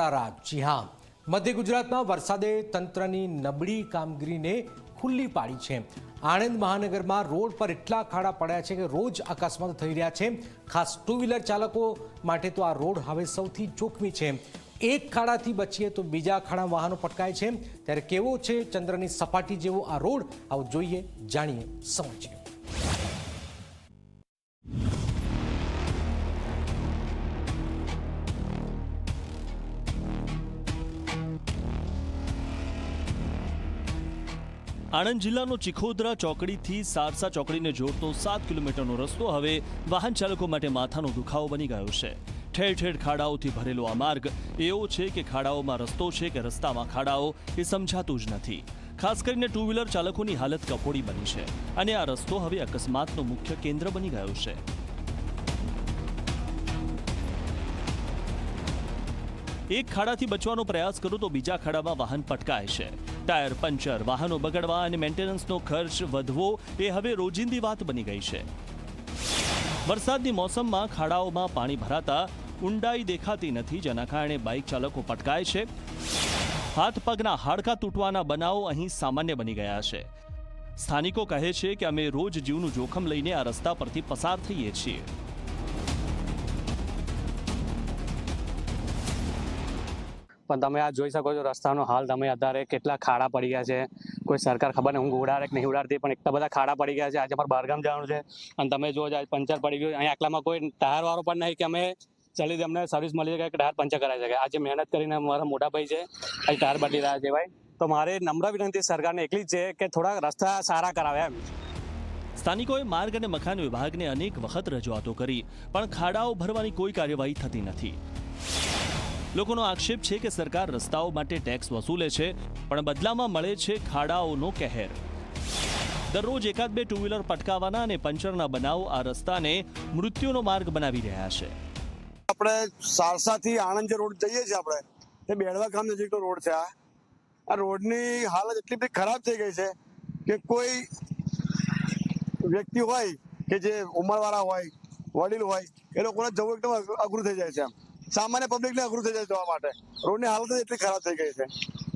ખાડા જી હા, મધ્ય ગુજરાતમાં વરસાદે તંત્રની નબળી કામગીરીને ખુલ્લી પાડી છે. આણંદ મહાનગરમાં રોડ પર એટલા ખાડા પડ્યા છે કે રોજ અકસ્માત થઈ રહ્યા છે. ખાસ ટુ વ્હીલર ચાલકો માટે તો આ રોડ હવે સૌથી જોખમી છે. એક ખાડાથી બચીએ તો બીજા ખાડા વાહનો પટકાય છે. ત્યારે કેવો છે ચંદ્રની સપાટી જેવો આ રોડ? આવું જોઈએ, જાણીએ, સમજીએ. આણંદ જિલ્લાનો ચિખોદરા ચોકડીથી સારસા ચોકડીને જોડતો સાત કિલોમીટરનો રસ્તો હવે વાહન ચાલકો માટે માથાનો દુખાવો બની ગયો છે. ઠેર ઠેર ખાડાઓથી ભરેલો આ માર્ગ એવો છે કે ખાડાઓમાં રસ્તો છે કે રસ્તામાં ખાડાઓ એ સમજાતું જ નથી. ખાસ કરીને ટુ વ્હીલર ચાલકોની હાલત કફોડી બની છે અને આ રસ્તો હવે અકસ્માતનું મુખ્ય કેન્દ્ર બની ગયો છે. એક ખાડાથી બચવાનો પ્રયાસ કરો તો બીજા ખાડામાં વાહન પટકાય છે. ટાયર, પંચર, વાહનો બગડવા અને મેન્ટેનન્સનો ખર્ચ વધવો એ હવે રોજિંદી વાત બની ગઈ છે. વરસાદની મોસમમાં ખાડાઓમાં પાણી ભરાતા ઊંડાઈ દેખાતી નથી, જેના કારણે બાઇક ચાલકો પટકાય છે. હાથ પગના હાડકાં તૂટવાના બનાવો અહીં સામાન્ય બની ગયા છે. સ્થાનિકો કહે છે કે અમે રોજ જીવનું જોખમ લઈને આ રસ્તા પરથી પસાર થઈએ છીએ. પણ તમે આ જોઈ શકો છો રસ્તાનો હાલ. તમે અત્યારે કેટલા ખાડા પડી ગયા છે. કોઈ સરકાર ખબર નહીં હું ઉડાડે કે નહીં ઉડાડતી, પણ એટલા બધા ખાડા પડી ગયા છે. આજે અમારે બહારગામ જવાનું છે. અને તમે જો આજે પંચર પડી ગયું અહીંયા આટલામાં કોઈ ટાયરવાળો પણ નહીં કે અમે ચલી અમને સર્વિસ મળી શકે કે ટાયર પંચર કરાવી શકે. આજે મહેનત કરીને મારા મોટા ભાઈ છે, આજે ટાયર બદલી રહ્યા છે ભાઈ. તો મારે નમ્ર વિનંતી સરકારને એકલી જ છે કે થોડા રસ્તા સારા કરાવે એમ. સ્થાનિકોએ માર્ગ અને મકાન વિભાગને અનેક વખત રજૂઆતો કરી, પણ ખાડાઓ ભરવાની કોઈ કાર્યવાહી થતી નથી. લોકોનો આક્ષેપ છે કે સરકાર રસ્તાઓ માટે ટેક્સ વસૂલે છે, પણ બદલામાં મળે છે ખાડાઓનો કહેર. દરરોજ એકાદ બે ટુ વ્હીલર પટકાવાના અને પંચરના બનાવ આ રસ્તાને મૃત્યુનો માર્ગ બનાવી રહ્યા છે. આપણે સારસાથી આણંદ જે રોડ જઈએ છીએ આપણે તે બેડવા ગામ નજીકનો રોડ છે આ. આ રોડની હાલત એટલી બધી ખરાબ થઈ ગઈ છે કે કોઈ વ્યક્તિ હોય કે જે ઉંમરવાળા હોય, વડીલ હોય, એ લોકોને જવું એકદમ અઘરું થઈ જાય છે એમ. સામાન્ય પબ્લિકને અઘરું થઈ જાય જવા માટે. રોડની હાલત એટલી ખરાબ થઈ ગઈ છે.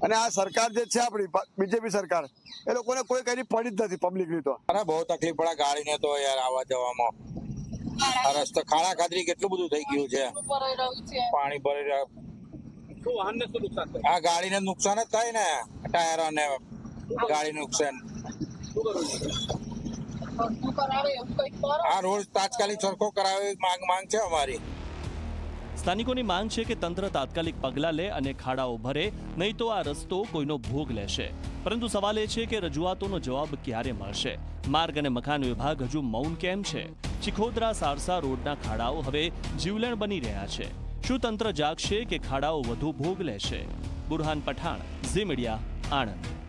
અને આ સરકાર જે છે આપણી બીજેપી સરકાર એ લોકોને કોઈ કઈ પડી જ નથી પબ્લિકની તો. અરે બહુ તકલીફ પડે ગાડીને તો યાર આવવા જવામાં. આ રસ્તો ખાડા ખાતરી કેટલું બધું થઈ ગયું છે. ભરાઈ રહ્યું. છે પાણી ભરી રહ્યું આ ગાડીને નુકસાન જ થાય ને ટાયર અને ગાડી નુકસાન. આ રોડ તાત્કાલિક સરખો કરાવે માંગ માંગ છે અમારી. સ્થાનિકોની માંગ છે કે તંત્ર તાત્કાલિક પગલાં લે અને ખાડાઓ ભરે, નહીં તો આ રસ્તો કોઈનો ભોગ લેશે. પરંતુ સવાલ એ છે કે રજૂઆતોનો જવાબ ક્યારે મળશે? માર્ગ અને મકાન વિભાગ હજુ મૌન કેમ છે? ચિખોદરા સારસા રોડના ખાડાઓ હવે જીવલેણ બની રહ્યા છે. શું તંત્ર જાગશે કે ખાડાઓ વધુ ભોગ લેશે? Burhan Pathan, Zee Media, Anand.